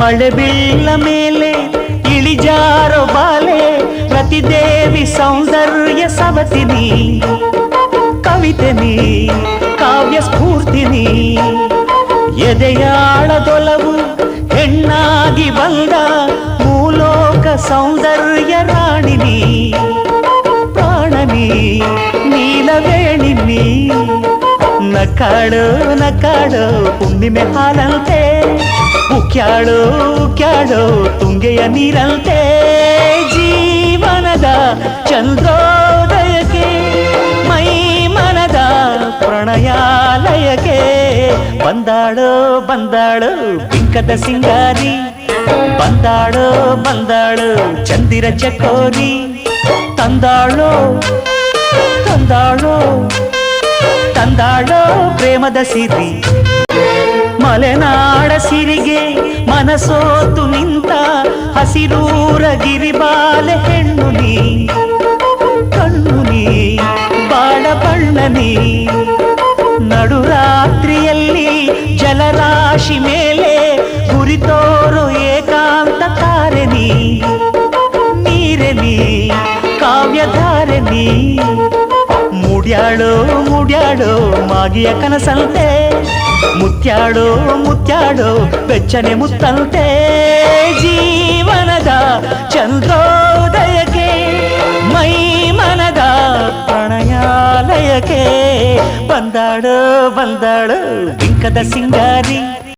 ಮಳೆ ಬೀಳ ಮೇಲೆ ಇಳಿಜಾರೋ ಬಾಲೆ ರತಿದೇವಿ ಸೌಂದರ್ಯ ಸವತಿನಿ ಕವಿತೆನಿ ಕಾವ್ಯ ಸ್ಫೂರ್ತಿನಿ ಎದೆಯಾಳದೊಲವು ಹೆಣ್ಣಾಗಿ ಬಂದ ಮೂಲೋಕ ಸೌಂದರ್ಯ ರಾಣಿನಿ ಪ್ರಾಣನಿ ನೀಲವೇಣಿನಿ ನಕ್ಕಾಡು ನಕ್ಕಾಡು ಹುಣ್ಣಿಮೆ ಹಾಲಂತೆ ಉಕ್ಯಾಳು ಉಕ್ಯಾಳು ತುಂಗೆಯ ನೀರಂತೆ ಜೀವನದ ಚಂದ್ರೋದಯಕ್ಕೆ ಮೈ ಮನದ ಪ್ರಣಯಾಲಯಕ್ಕೆ ಬಂದಾಳು ಬಂದಾಳು ಬಿಂಕದ ಸಿಂಗಾರಿ ಬಂದಾಳು ಬಂದಾಳು ಚಂದಿರ ಚಕೋರಿ ತಂದಾಳೋ ತಂದಾಳೋ ತಂದಾಳೋ ಪ್ರೇಮದ ಸಿರಿ. ಮಲೆನಾಡ ಸಿರಿಗೆ ಮನಸೋತು ನಿಂತ ಹಸಿರೂರ ಗಿರಿಬಾಲೆ ಹೆಣ್ಣು ನೀ. ಕಣ್ಣು ನೀ, ಬಾಳ ಬಣ್ಣ ನೀ. ನಡುರಾತ್ರಿಯಲ್ಲಿ ಜಲರಾಶಿ ಮೇಲೆ ಗುರಿತೋರು ಏಕಾಂತ ತಾರೆ ನೀರೆ ನೀ, ಕಾವ್ಯಧಾರೆ ನೀ. ಮುಡ್ಯಾಳು ಮುಡ್ಯಾಳು ಮಾಗಿಯ ಕನಸಂತೆ ಮುತ್ಯಾಡು ಮುತ್ಯಾಡು ಬೆಚ್ಚನೆ ಮುತ್ತಂತೆ ಜೀವನದ ಚಂದ್ರೋದಯಕ್ಕೆ ಮೈ ಮನದ ಪ್ರಣಯಾಲಯಕ್ಕೆ ಬಂದಾಳು ಬಂದಾಳು ಬಿಂಕದ ಸಿಂಗಾರಿ